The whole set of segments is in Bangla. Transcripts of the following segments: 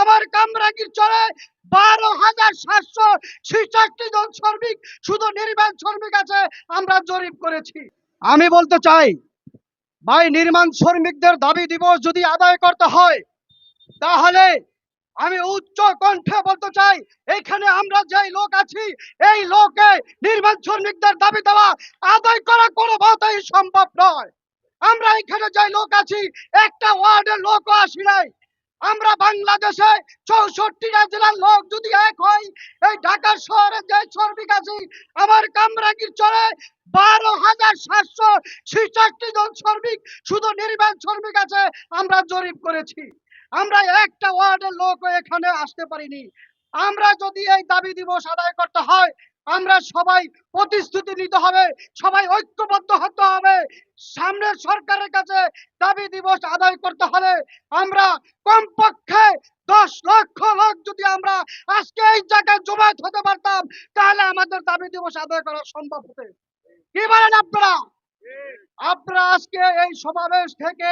আমার কামরাঙ্গীর চলে বারো হাজার সাতশো ছিষট্টি জন শ্রমিক, শুধু নির্মাণ শ্রমিক আছে, আমরা জরিপ করেছি। আমি বলতে চাই, ভাই, নির্মাণ শ্রমিকদের দাবি দিবস যদি আদায় করতে হয়, তাহলে আমি উচ্চ কণ্ঠে বলতে চাই, এখানে আমরা যে লোক আছি, এই লোকে নির্মাণ শ্রমিকদের দাবি দেওয়া আদায় করা কোনো মতেই সম্ভব নয়। আমরা এখানে যে লোক আছি, একটা ওয়ার্ডের লোকও আসি নাই। আমরা বাংলাদেশে চৌষট্টিটা জেলার লোক যদি এক হয় এই ঢাকা শহরে যে শ্রমিক আছি, আমার কামরাগির চলে বারো হাজার সাতশো ছিষট্টি জন শ্রমিক, শুধু নির্মাণ শ্রমিক আছে, আমরা জরিপ করেছি। আমরা একটা ওয়ার্ডের লোক এখানে আসতে পারিনি। আমরা যদি এই দাবি দিবস আদায় করতে হয়, আমরা সবাই প্রতিশ্রুতি নিতে হবে, সবাই ঐক্যবদ্ধ হতে হবে সামনের সরকারের কাছে দাবি দিবস আদায় করতে হলে আমরা কমপক্ষে দশ লক্ষ লোক যদি আমরা আজকে এই জায়গায় জমায়েত হতে পারতাম, তাহলে আমাদের দাবি দিবস আদায় করা সম্ভব হতে। কি বলেন আপনারা? আপনারা আজকে এই সমাবেশ থেকে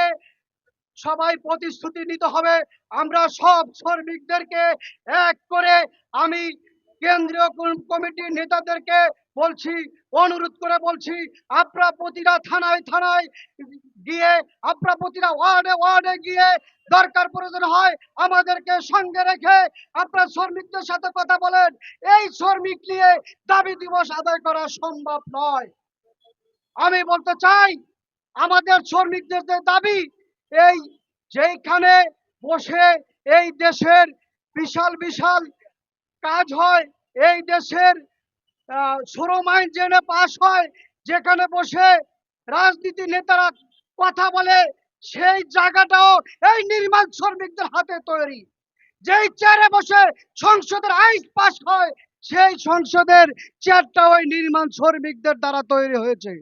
সবাই প্রতিশ্রুতি নিতে হবে। আমরা সব শ্রমিকদেরকে এক করে আমি কেন্দ্রীয় কমিটির নেতাদেরকে বলছি, অনুরোধ করে বলছি আপনারা প্রতিটা থানায় থানায় গিয়ে আপনারা প্রতিটা ওয়ার্ডে ওয়ার্ডে গিয়ে দরকার প্রয়োজন হয়, আমাদেরকে সঙ্গে রেখে আপনারা শ্রমিকদের সাথে কথা বলেন। এই শ্রমিক নিয়ে দাবি দিবস আদায় করা সম্ভব নয়। আমি বলতে চাই, আমাদের শ্রমিকদের যে দাবি, এই যেইখানে বসে এই দেশের বিশাল বিশাল কাজ হয়, এই দেশের শ্রম আইন জেনে পাশ হয়। যেখানে বসে রাজনীতি নেতারা কথা বলে, সেই জায়গাটাও এই নির্মাণ শ্রমিকদের হাতে তৈরি। যেই চেয়ারে বসে সংসদের আইন পাশ হয়, সেই সংসদের চেয়ারটা ওই নির্মাণ শ্রমিকদের দ্বারা তৈরি হয়েছে।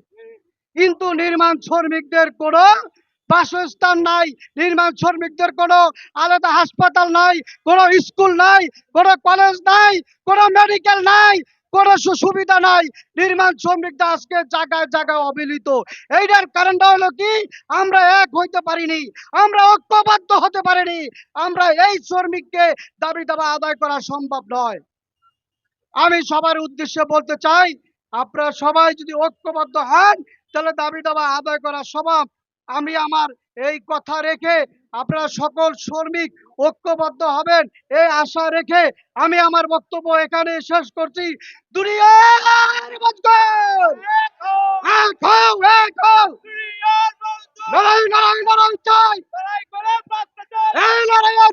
কিন্তু নির্মাণ শ্রমিকদের কোনো বাসস্থান নাই, নির্মাণ শ্রমিকদের কোনো আলাদা হাসপাতাল নাই, কোনো স্কুল নাই, কোনো কলেজ নাই, কোনো মেডিকেল নাই কোনো সুবিধা নাই। নির্মাণ শ্রমিকরা আজকে জায়গায় জায়গায় অবিলিত এইটার কারণটা হলো কি? আমরা এক হইতে পারিনি। আমরা ঐক্যবদ্ধ হতে পারিনি। আমরা এই শ্রমিককে দাবি দাবা আদায় করা সম্ভব নয়। আমি সবার উদ্দেশ্যে বলতে চাই, আপনারা সবাই যদি ঐক্যবদ্ধ হন, তাহলে দাবি দাবা আদায় করা সম্ভব। আমি আমার এই কথা রেখে আপনারা সকল শ্রমিক ঐক্যবদ্ধ হবেন, এই আশা রেখে আমি আমার বক্তব্য এখানে শেষ করছি।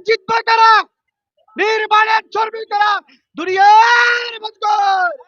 জিতবে কারা? নির্মাণের শ্রমিকেরা দুনিয়ার!